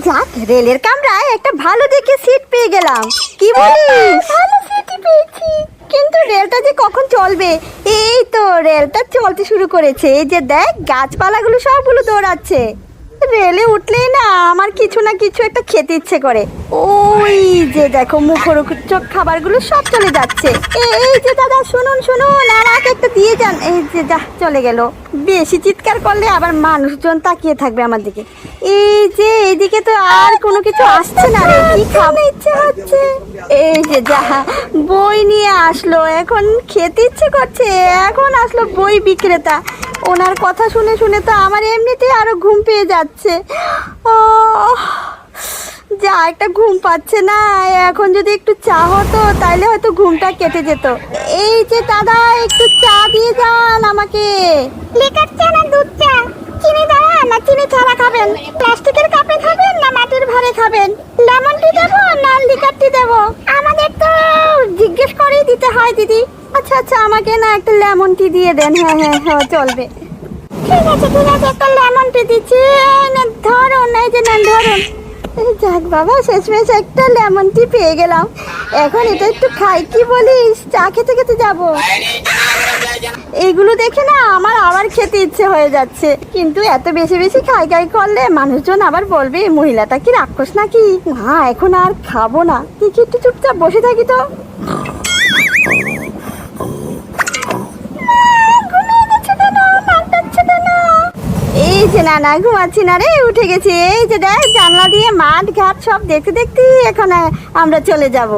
যাক, রেলের কামরায় একটা ভালো দেখে সিট পেয়ে গেলাম। কি বলিস? ভালো সিটই পেয়েছি। কিন্তু রেলটা যে কখন চলবে? এই তো, রেলটা চলতে শুরু করেছে। এই যে দেখ, গাছপালাগুলো সবগুলো দৌড়াচ্ছে। রেলে উঠলেই না আমার কিছু না কিছু একটা খেতে ইচ্ছে করে। ওই যে দেখো মুখরোচক খাবারগুলো সব চলে যাচ্ছে। এই যে দাদা, শুনুন শুনুন আমাকে একটা দিয়ে যান। এই যে যা, চলে গেল। বেশি চিৎকার করলে আবার মানুষজন তাকিয়ে থাকবে আমার দিকে। এই যে এইদিকে তো আর কোনো কিছু আসছে না রে, কি খাবে? ইচ্ছে হচ্ছে। এই যে যা, বই নিয়ে আসলো, এখন খেতে ইচ্ছে করছে, এখন আসলো বই বিক্রেতা। ওনার কথা শুনে শুনে তো আমার এমনিতেই আরও ঘুম পেয়ে যাচ্ছে। ও যা একটা ঘুম পাচ্ছে না। এখন যদি একটু চা হতো তাইলে হয়তো ঘুমটা কেটে যেত। এই যে দাদা একটু চা দিয়ে যান আমাকে। লিকার চা না দুধ চা? চিনি দেওয়া না চিনি ছাড়া খাবেন? প্লাস্টিকের কাপে খাবেন না মাটির ভারে খাবেন? লেমন টি দেবো না লিকার টি দেবো? আমাদের তো জিজ্ঞেস করেই দিতে হয় দিদি। আচ্ছা আচ্ছা আমাকে না একটা লেমন টি দিয়ে দেন। হ্যাঁ হ্যাঁ হ্যাঁ চলবে। ঠিক আছে ঠিক আছে একটা লেমন টি দিচ্ছি। এই নে, ধরুন এই যে নেন ধরুন। যাক বাবা, শেষমেশ একটা লেমন টি পেয়ে গেলাম। এখন এটা একটু খাই, কি বলিস? চা খেতে খেতে যাব। এইগুলো দেখে না আমার আবার খেতে ইচ্ছে হয়ে যাচ্ছে। কিন্তু এত বেশি বেশি খাই খাই করলে মানুষজন আবার বলবে "এই মহিলাটা কি রাক্ষস নাকি? না এখন আর খাব না। কি একটু চুপচাপ বসে থাকি তো ঘুমিয়ে গেছে কেন নাক ডাকছে কেন এই না না ঘুমাচ্ছি না রে, উঠে গেছি। এই যে দেখ, জানলা দিয়ে মাঠ, ঘাট সব দেখতে দেখতে এখানে আমরা চলে যাব।